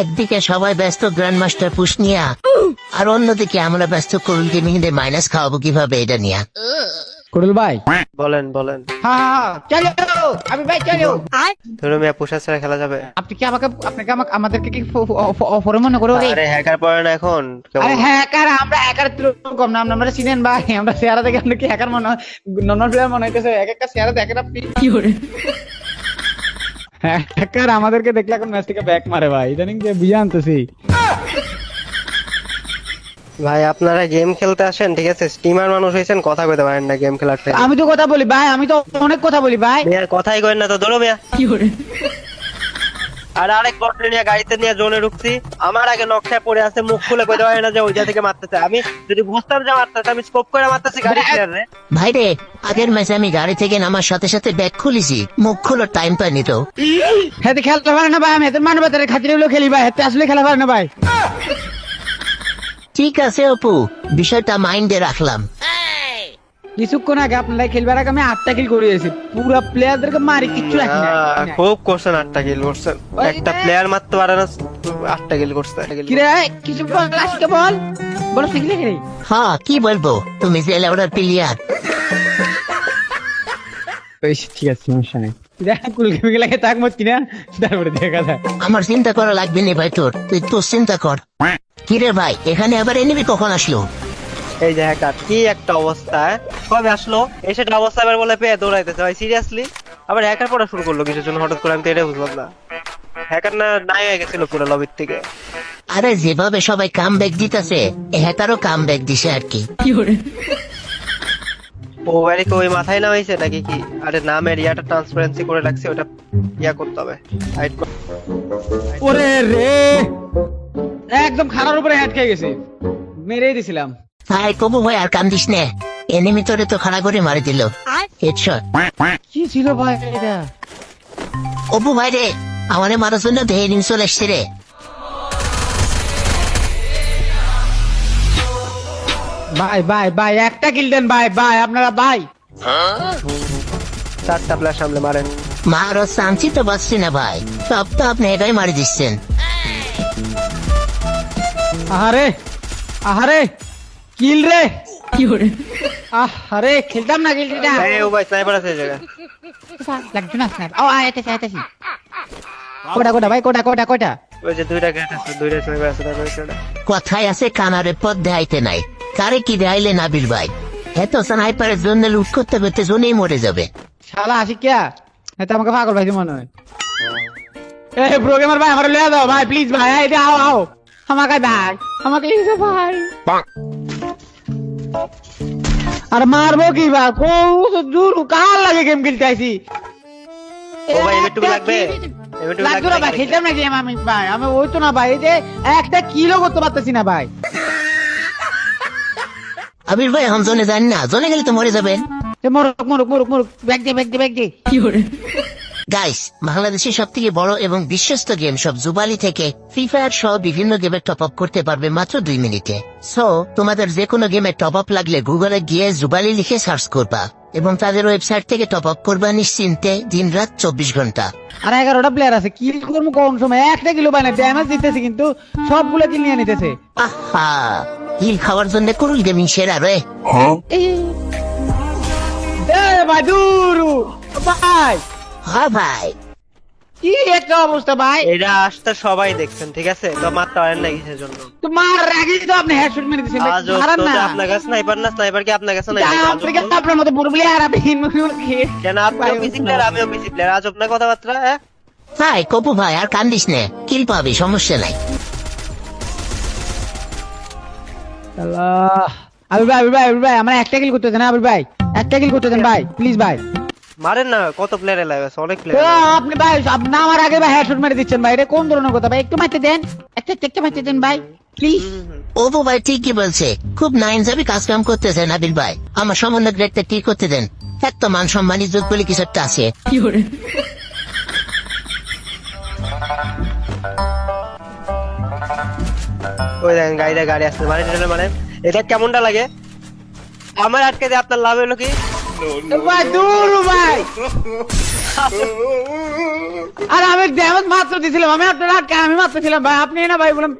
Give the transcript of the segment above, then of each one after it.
একদিকে সবাই ব্যস্ত গ্র্যান্ড মাস্টার পুষ নিয়া আর অন্যদিকে আমরা ব্যস্ত করুল গেমিং এর মাইনাস খাওয়াবো কীভাবে এটা নিয়া। কুড়ুল ভাই। বলেন বলেন। হ্যাঁ চলো আমি ভাই চলো। ধরো মিয়া পোশাক ছাড়া খেলা যাবে। আপনি কি আমাকে আপনাকে আমাকে আমাদেরকে কি মনে করো আরে হ্যাকার পড়ে না এখন। কেমন? আরে হ্যাকার আমরা হ্যাকার কম না আমরা চিনেন ভাই আমরা দেখে আমরা কি হ্যাকার মনে নর্মাল প্লেয়ার হইতেছে এক একটা শেয়ারা দেখেন আপনি কি করে? হ্যাকার আমাদেরকে দেখলে এখন ম্যাচ থেকে ব্যাক মারে ভাই। ইদানিং যে বুঝে আনতেছি। ভাই আপনারা গেম খেলতে আসেন ঠিক আছে? স্টিমার মানুষ হয়েছেন কথা কইতে পারেন না গেম খেলার টাইম আমি তো কথা বলি ভাই আমি তো অনেক কথা বলি ভাই। কথাই কই না তো ধরো মিয়া। কি করে? আর আরেক বটলে নিয়ে গাড়িতে নিয়ে জোনে ঢুকছি। আমার আগে নকশায় পড়ে আছে মুখ খুলে কইতে পারে না যে ওইটা থেকে মারতেছে আমি যদি বুঝতাম যে মারতেছে আমি স্কোপ করে মারতেছি গাড়ি রে ভাই রে আগের ম্যাচে আমি গাড়ি থেকে নামার সাথে সাথে ব্যাগ খুলিছি মুখ খোলো টাইম পাইনি তো। হেতে খেলতে পারে না ভাই আমি হেতে মানব তার খাতিরে হলেও খেলি ভাই হেতে আসলে খেলা পারে না ভাই। ঠিক আছে অপু বিষয়টা মাইন্ডে রাখলাম। কিছুক্ষণ আগে আপনারা খেলবার আগে আমি আটটা কিল করে পুরো প্লেয়ারদেরকে মারি কিচ্ছু রাখি না খুব করছেন আটটা কিল করছেন একটা প্লেয়ার মারতে পারে না আটটা কিল করছে। কি রে কিছু বল আজকে বল। বল শিখলে কি রে? হ্যাঁ কি বলব? তুমি যে লেউডার প্লেয়ার ঠিক আছে সমস্যা নেই। দেখ কুল গেমে গেলে তাক মত কিনা তারপরে দেখা যায় আমার চিন্তা করা লাগবে না ভাই তোর তুই তোর চিন্তা কর। কিরে ভাই এখানে আবার এনেবি কখন আসলো? এই যে হ্যাকার কি একটা অবস্থা কবে আসলো এসে একটা অবস্থা বলে পেয়ে দৌড়াইতেছে। ভাই সিরিয়াসলি আবার হ্যাকার পড়া শুরু করল কিসের জন্য? হঠাৎ করে আমি তো এটাই বুঝলাম না। হ্যাকার না নাই হয়ে গেছিল পুরো লবির থেকে। আরে যেভাবে সবাই কাম ব্যাক দিতেছে হ্যাকারও কাম ব্যাক দিছে আর কি। ও বাড়ি কি ওই মাথায় নামাইছে নাকি কি? আরে নামের ইয়াটা ট্রান্সপারেন্সি করে রাখছে ওটা ইয়া করতে হবে। হাইড ওরে রে! একদম খারার উপরে হেড খেয়ে গেছি। মেরেই দিছিলাম। ভাই কবু ভাই আর কান্দিস নে। এনিমি তোরে তো খাড়া করে মারি দিল। হেডশট কি ছিল ভাই এটা? অপু ভাই রে আমারে মারার জন্য দেহে নিম চলে এসছে রে। ভাই ভাই ভাই একটা কিল দেন ভাই ভাই আপনারা ভাই। চারটা প্লেয়ার সামনে মারেন। মারও চান্সই তো পাচ্ছি না ভাই। সব তো আপনি এটাই মারি দিচ্ছেন। আহারে আহারে কিল রে। কি করে আহারে খেলতাম না কিলটা এই ও ভাই স্নাইপার আছে এই জায়গায়। লাগছে না স্ন্যাপ ও আইতেছে আইতেছে। কোটা কোটা ভাই কোটা কোটা কোটা। ওই যে দুইটা গেট আছে দুইটা স্নাইপার আছে তারপরে সেটা কথায় আছে কানারে পথ দেখাইতে নাই। কারে কি দেখাইলে নাবিল ভাই? এত স্নাইপারের জন্য লুট করতে করতে জন্যই মরে যাবে। শালা আসি কিয়া? এটা আমাকে পাগল ভাই মনে হয়। এই প্রোগ্রামার ভাই আমার লিয়ে দাও ভাই প্লিজ ভাই এই যে আও আমাকে ভাই আমাকে লিখে দাও ভাই। আর মারবো কি ভাই কো দূর কার লাগে গেম খেলতে আইছি? ও ভাই লাগবে? না ভাই খেলতাম না গেম আমি ভাই? আমি ওই তো না ভাই এই যে একটা কিলো করতে পারতেছি না ভাই। আবির ভাই এখন জনে জানি না। জনে গেলে তো মরে যাবেন। এ মরুক মরুক মরুক মরুক। ব্যাগ দে ব্যাগ দে ব্যাগ দে। কি করে গাইস বাংলাদেশের সব থেকে বড় এবং বিশ্বস্ত গেম সব জুবালি থেকে ফ্রি ফায়ার সহ বিভিন্ন গেমে টপ আপ করতে পারবে মাত্র দুই মিনিটে। সো তোমাদের যে কোনো গেমে টপ আপ লাগলে গুগলে গিয়ে জুবালি লিখে সার্চ করবা এবং তাদের ওয়েবসাইট থেকে টপ আপ করবা নিশ্চিন্তে দিন রাত চব্বিশ ঘণ্টা। আর এগারোটা প্লেয়ার আছে কিল করব কোন সময়? একটা কিলো বানায় ড্যামেজ দিতেছে কিন্তু সবগুলো কিল নিয়ে নিতেছে। আহা হিল খাওয়ার জন্য কুরুল গেমিং সেরা রে। ভাই হ্যাঁ ভাই। কি একটা অবস্থা ভাই? এটা আসতে সবাই দেখছেন ঠিক আছে? তো মারতে পারেন না কিসের জন্য। তো মার তো আপনি হেডশট মেরে দিয়েছেন মারান না। আপনার কাছে স্নাইপার না স্নাইপার কি আপনার কাছে নাই আপনি। আপনার মতো বড় প্লেয়ার আপনি কেন আপনিও পিসি প্লেয়ার পিসি প্লেয়ার আজব না কথাবার্তা হ্যাঁ? ভাই কপু ভাই আর কান্দিস নে কিল পাবি সমস্যা নাই। আল্লাহ। আবির ভাই আবির ভাই আবির ভাই আমার একটা কিল করতে দেন আবির ভাই। একটা কিল করতে দেন ভাই প্লিজ ভাই। মারেন না কত প্লেয়ার আছে? অনেক প্লেয়ার আপনি ভাই আপনি আমার আগে ভাই হেডশট মেরে দিচ্ছেন ভাই এটা কোন ধরনের কথা ভাই? একটু মারতে দেন একটা একটা মারতে দেন ভাই প্লিজ ওপো ভাই ঠিকই বলছে খুব নাইন যাবি কাজ কাম করতেছে নাবিল ভাই। আমার গ্রেডটা ঠিক করতে দেন। এত মান সম্মান ইজ্জত বলে কিছু একটা আছে। ওই দেখেন গাড়িটা গাড়ি আসছে। মানে এটা মানে এটা কেমনটা লাগে? আমার আটকে দিয়ে আপনার লাভ হলো কি? ভাই দূর ভাই। আর আমি ড্যামেজ মাত্র দিছিলাম আমি আপনার আটকে আমি মাত্র ছিলাম ভাই আপনি না ভাই বললাম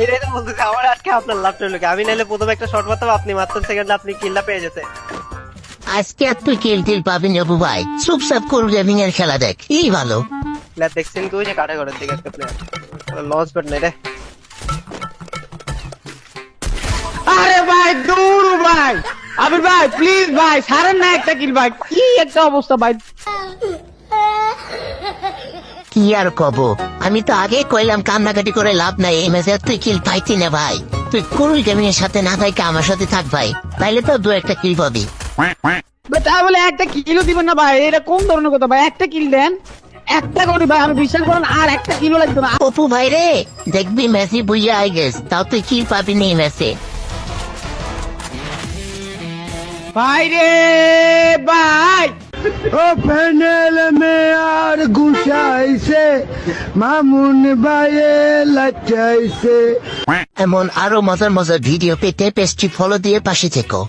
এটাই তো বলতেছি আমার আজকে আপনার লাভটা হলো কি? আমি নাহলে প্রথমে একটা শট মারতাম আপনি মারতেন সেকেন্ড আপনি কিল্লা পেয়ে যেতে আজকে আর তুই কিল টিল পাবি না ভাই চুপচাপ কোর গেমিং এর খেলা দেখ এই ভালো। প্লেয়ার দেখছেন কি যে ঘরের দিকে একটা প্লেয়ার লস নেই রে আরে ভাই দূর ভাই। আবির ভাই প্লিজ ভাই সারেন না একটা কিল ভাই। কি একটা অবস্থা ভাই। কি আর কব? আমি তো আগে কইলাম কান্নাকাটি করে লাভ নাই এই ম্যাচে তুই কিল পাইতি না ভাই। তুই কুরুল গেমিং সাথে না থাকি আমার সাথে থাক ভাই তাইলে তো দু একটা কিল পাবি। তা বলে একটা কিলো দিবেন না ভাই এটা কোন ধরনের কথা ভাই? একটা কিল দেন। একটা করি ভাই আমি বিশ্বাস করেন আর একটা কিলো লাগবে না। অপু ভাই রে দেখবি মেসি বুইয়া আই গেস তাও তুই কিল পাবি না এই ম্যাচে বাই। ও প্যানেল মে আর গুছাইছে মামুন বাইরে লাচাইছে এমন আরও মজার মজার ভিডিও পেতে পেজটি ফলো দিয়ে পাশে থেকো।